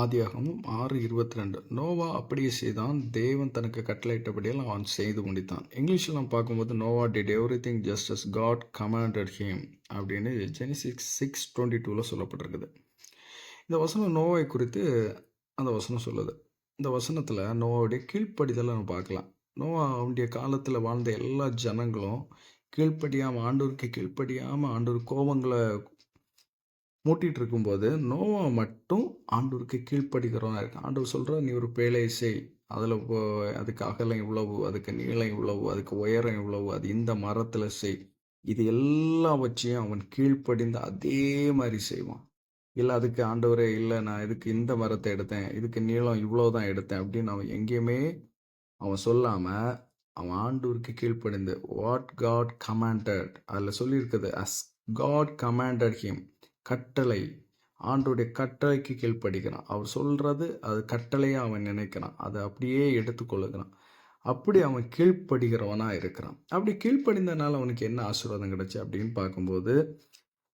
ஆதியாகமும் ஆறு இருபத்தி ரெண்டு நோவா அப்படியே செய்தான். தேவன் தனக்கு கட்டளையிட்டபடியெல்லாம் அவன் செய்து முடித்தான். இங்கிலீஷில் நம்ம பார்க்கும்போது Noah did every thing just as God commanded him அப்படின்னு ஜெனிசிக்ஸ் சிக்ஸ் டுவெண்ட்டி டூவில் சொல்லப்பட்டிருக்குது. இந்த வசனம் நோவை குறித்து அந்த வசனம் சொல்லுது. இந்த வசனத்தில் நோவாவுடைய கீழ்ப்படிதலை நம்ம பார்க்கலாம். நோவா அவனுடைய காலத்தில் வாழ்ந்த எல்லா ஜனங்களும் கீழ்ப்படியாமல் ஆண்டோருக்கு கீழ்ப்படியாமல் ஆண்டோர் கோபங்களை மூட்டிகிட்டு இருக்கும்போது நோவா மட்டும் ஆண்டூருக்கு கீழ்ப்படுகிறவனா இருக்கு ஆண்டவர் சொல்கிற நீ ஒரு பேழை செய். அதில் அதுக்கு அகலம் இவ்வளவு அதுக்கு நீளம் இவ்வளவு அதுக்கு உயரம் இவ்வளவு அது இந்த மரத்தில் செய். இது எல்லாம் வச்சையும் அவன் கீழ்ப்படிந்து அதே மாதிரி செய்வான். இல்லை அதுக்கு ஆண்டவரே இல்லை நான் இதுக்கு இந்த மரத்தை எடுத்தேன் இதுக்கு நீளம் இவ்வளோ தான் எடுத்தேன் அப்படின்னு அவன் எங்கேயுமே அவன் சொல்லாமல் அவன் ஆண்டூருக்கு கீழ்ப்படிந்து வாட் காட் கமாண்டட் அதில் சொல்லியிருக்குது அஸ் காட் கமாண்டட் ஹிம் கட்டளை. ஆண்டுடைய கட்டளைக்கு கீழ்ப்படுகிறான். அவர் சொல்கிறது அது கட்டளையாக அவன் நினைக்கிறான். அதை அப்படியே எடுத்துக்கொள்ளுகிறான் அப்படி அவன் கீழ்ப்படுகிறவனாக இருக்கிறான். அப்படி கீழ்ப்படிந்தனால அவனுக்கு என்ன ஆசீர்வாதம் கிடைச்சி அப்படின்னு பார்க்கும்போது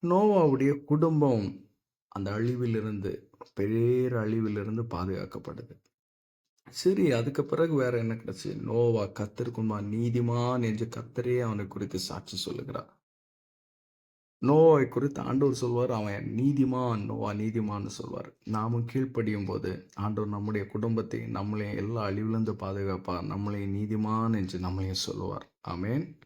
நோவாவுடைய குடும்பம் அந்த அழிவிலிருந்து பெரிய அழிவிலிருந்து பாதுகாக்கப்படுது. சரி அதுக்கு பிறகு வேற என்ன கிடைச்சி? நோவா கத்திருக்குமா நீதிமான் என்று கத்தரே அவனை குறித்து சாட்சி சொல்லுகிறான் நோவை குறித்து ஆண்டவர் சொல்வார் அவன் நீதிமான் நோவா நீதிமான்னு சொல்வார். நாமும் கீழ்ப்படியும் போது ஆண்டவர் நம்முடைய குடும்பத்தை நம்மளையும் எல்லா அழிவுலேருந்து பாதுகாப்பார் நம்மளையும் நீதிமான் என்று நம்மளையும் சொல்லுவார். ஆமேன்.